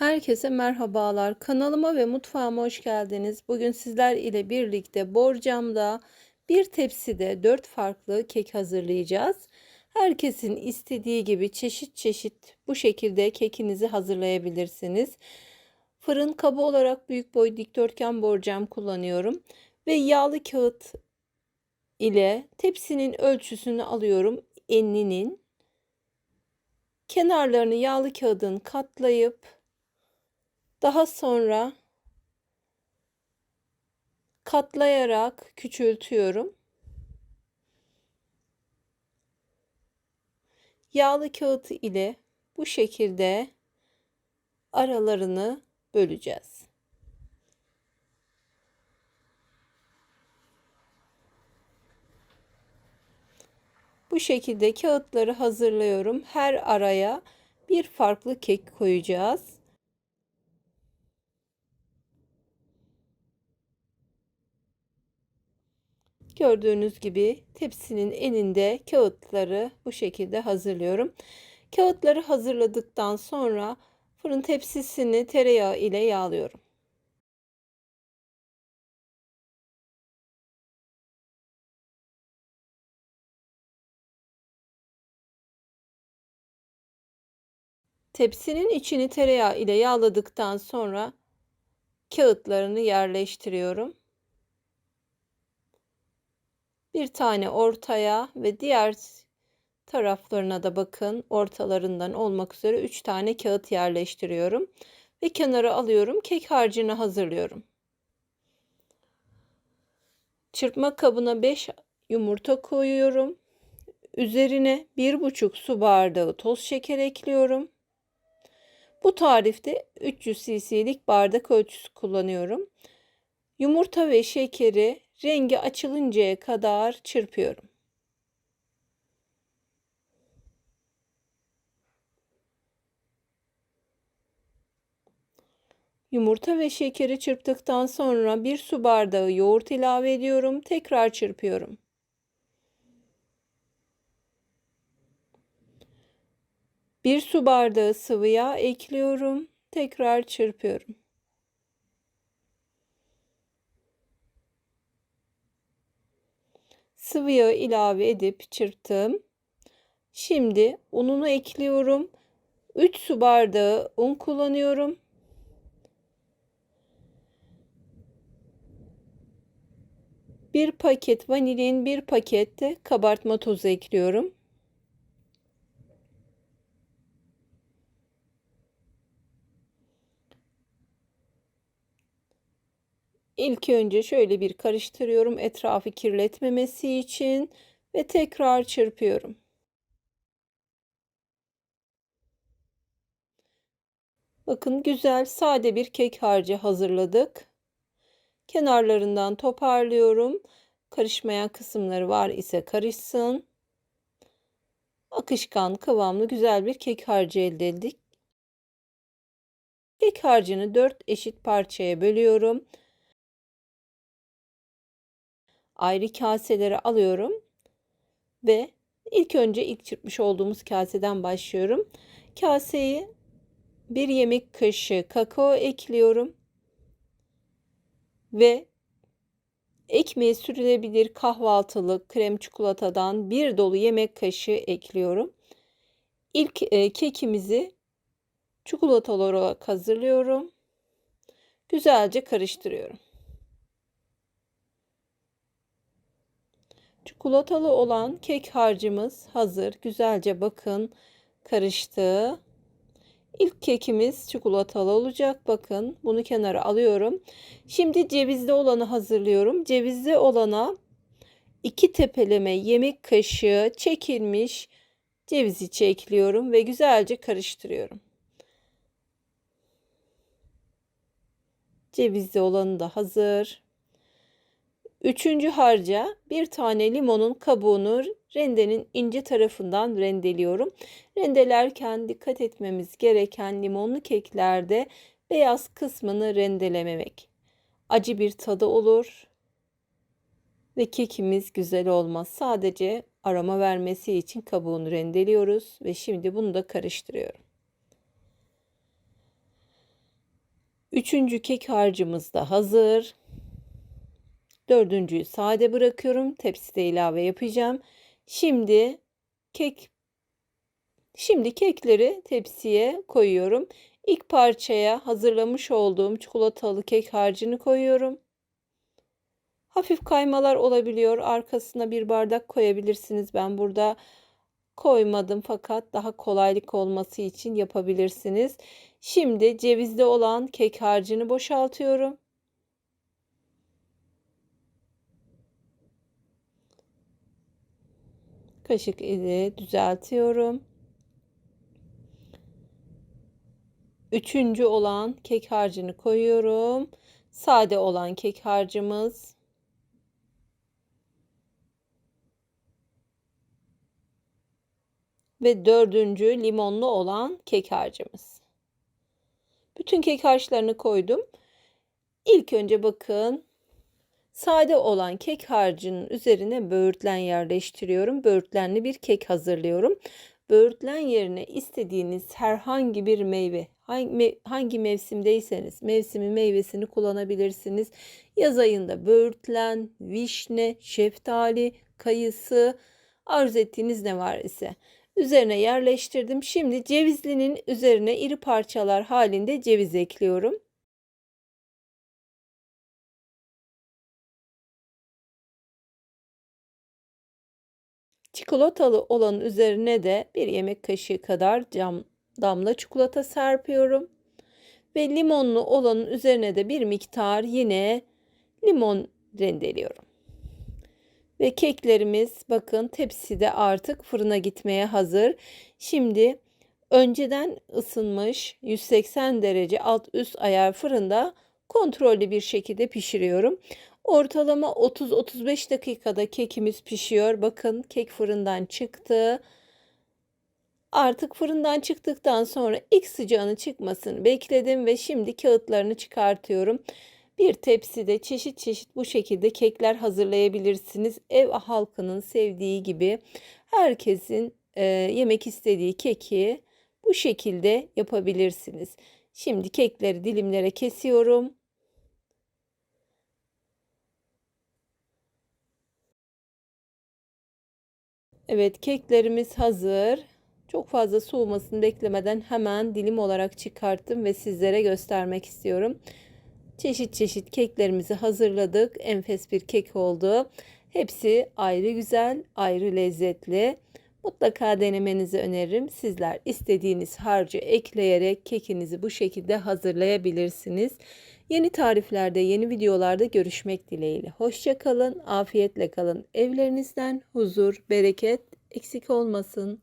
Herkese merhabalar. Kanalıma ve mutfağıma hoş geldiniz. Bugün sizler ile birlikte borcamda bir tepside dört farklı kek hazırlayacağız. Herkesin istediği gibi çeşit çeşit bu şekilde kekinizi hazırlayabilirsiniz. Fırın kabı olarak büyük boy dikdörtgen borcam kullanıyorum ve yağlı kağıt ile tepsinin ölçüsünü alıyorum. Enlinin kenarlarını yağlı kağıdın katlayıp daha sonra katlayarak küçültüyorum. Yağlı kağıt ile bu şekilde aralarını böleceğiz. Bu şekilde kağıtları hazırlıyorum. Her araya bir farklı kek koyacağız. Gördüğünüz gibi tepsinin eninde kağıtları bu şekilde hazırlıyorum. Kağıtları hazırladıktan sonra fırın tepsisini tereyağı ile yağlıyorum. Tepsinin içini tereyağı ile yağladıktan sonra kağıtlarını yerleştiriyorum. Bir tane ortaya ve diğer taraflarına da bakın ortalarından olmak üzere 3 tane kağıt yerleştiriyorum. Ve kenara alıyorum. Kek harcını hazırlıyorum. Çırpma kabına 5 yumurta koyuyorum. Üzerine 1,5 su bardağı toz şeker ekliyorum. Bu tarifte 300 cc'lik bardak ölçüsü kullanıyorum. Yumurta ve şekeri rengi açılıncaya kadar çırpıyorum. Yumurta ve şekeri çırptıktan sonra bir su bardağı yoğurt ilave ediyorum. Tekrar çırpıyorum. Bir su bardağı sıvı yağ ekliyorum. Tekrar çırpıyorum. Sıvı yağı ilave edip çırptım. Şimdi ununu ekliyorum. 3 su bardağı un kullanıyorum. Bir paket vanilin, bir paket de kabartma tozu ekliyorum. İlk önce şöyle bir karıştırıyorum etrafı kirletmemesi için ve tekrar çırpıyorum. Bakın güzel sade bir kek harcı hazırladık. Kenarlarından toparlıyorum. Karışmayan kısımları var ise karışsın. Akışkan kıvamlı güzel bir kek harcı elde ettik. Kek harcını 4 eşit parçaya bölüyorum ayrı kaselere alıyorum ve ilk önce ilk çırpmış olduğumuz kaseden başlıyorum. Kaseyi bir yemek kaşığı kakao ekliyorum ve ekmeğe sürülebilir kahvaltılık krem çikolatadan bir dolu yemek kaşığı ekliyorum. İlk e, kekimizi çikolatalı olarak hazırlıyorum. Güzelce karıştırıyorum. Çikolatalı olan kek harcımız hazır. Güzelce bakın karıştı. İlk kekimiz çikolatalı olacak. Bakın bunu kenara alıyorum. Şimdi cevizli olanı hazırlıyorum. Cevizli olana iki tepeleme yemek kaşığı çekilmiş ceviz içi ekliyorum ve güzelce karıştırıyorum. Cevizli olanı da hazır. Üçüncü harca bir tane limonun kabuğunu rendenin ince tarafından rendeliyorum. Rendelerken dikkat etmemiz gereken limonlu keklerde beyaz kısmını rendelememek. Acı bir tadı olur ve kekimiz güzel olmaz. Sadece aroma vermesi için kabuğunu rendeliyoruz ve şimdi bunu da karıştırıyorum. Üçüncü kek harcımız da hazır. Dördüncüyü sade bırakıyorum. Tepside ilave yapacağım. Şimdi kek Şimdi kekleri tepsiye koyuyorum. İlk parçaya hazırlamış olduğum çikolatalı kek harcını koyuyorum. Hafif kaymalar olabiliyor. Arkasına bir bardak koyabilirsiniz. Ben burada koymadım fakat daha kolaylık olması için yapabilirsiniz. Şimdi cevizli olan kek harcını boşaltıyorum. Kaşık ile düzeltiyorum. Üçüncü olan kek harcını koyuyorum. Sade olan kek harcımız. Ve dördüncü limonlu olan kek harcımız. Bütün kek harçlarını koydum. İlk önce bakın sade olan kek harcının üzerine böğürtlen yerleştiriyorum. Böğürtlenli bir kek hazırlıyorum. Böğürtlen yerine istediğiniz herhangi bir meyve, hangi mevsimdeyseniz mevsimi meyvesini kullanabilirsiniz. Yaz ayında böğürtlen, vişne, şeftali, kayısı, arzu ettiğiniz ne var ise üzerine yerleştirdim. Şimdi cevizlinin üzerine iri parçalar halinde ceviz ekliyorum. Çikolatalı olanın üzerine de bir yemek kaşığı kadar cam damla çikolata serpiyorum. Ve limonlu olanın üzerine de bir miktar yine limon rendeliyorum. Ve keklerimiz bakın tepside artık fırına gitmeye hazır. Şimdi önceden ısınmış 180 derece alt üst ayar fırında kontrollü bir şekilde pişiriyorum. Ortalama 30-35 dakikada kekimiz pişiyor. Bakın kek fırından çıktı. Artık fırından çıktıktan sonra ilk sıcağını çıkmasını bekledim ve şimdi kağıtlarını çıkartıyorum. Bir tepside çeşit çeşit bu şekilde kekler hazırlayabilirsiniz. Ev halkının sevdiği gibi herkesin e, yemek istediği keki bu şekilde yapabilirsiniz. Şimdi kekleri dilimlere kesiyorum. Evet keklerimiz hazır. Çok fazla soğumasını beklemeden hemen dilim olarak çıkarttım ve sizlere göstermek istiyorum. Çeşit çeşit keklerimizi hazırladık. Enfes bir kek oldu. Hepsi ayrı güzel, ayrı lezzetli. Mutlaka denemenizi öneririm. Sizler istediğiniz harcı ekleyerek kekinizi bu şekilde hazırlayabilirsiniz. Yeni tariflerde, yeni videolarda görüşmek dileğiyle. Hoşça kalın, afiyetle kalın. Evlerinizden huzur, bereket eksik olmasın.